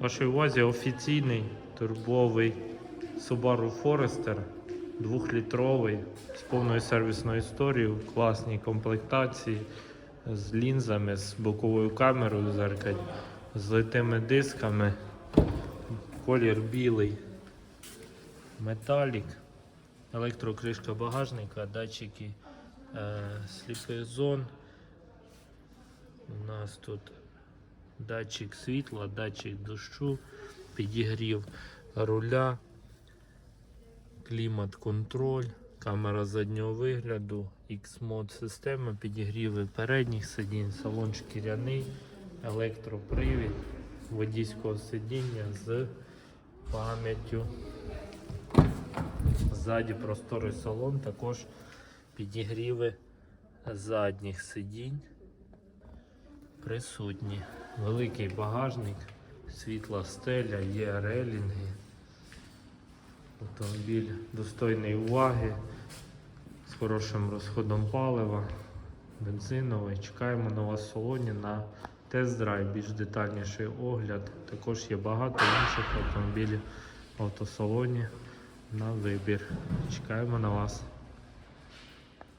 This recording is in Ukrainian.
Вашій увазі офіційний турбовий Subaru Forester 2-літровий з повною сервісною історією, класній комплектації, з лінзами, з боковою камерою зеркаль, з литими дисками, колір білий, металік, електрокришка багажника, датчики е, сліпих зон. У нас тут датчик світла, датчик дощу, підігрів руля, клімат-контроль, камера заднього вигляду, X-мод система, підігріви передніх сидінь, салон шкіряний, електропривід, водійського сидіння з пам'яттю. Ззаді просторий салон, також підігріви задніх сидінь присутні. Великий багажник, світла стеля, є релінги. Автомобіль достойний уваги, з хорошим розходом палива, бензиновий. Чекаємо на вас в салоні на тест-драйв, більш детальніший огляд. Також є багато інших автомобілів в автосалоні на вибір. Чекаємо на вас.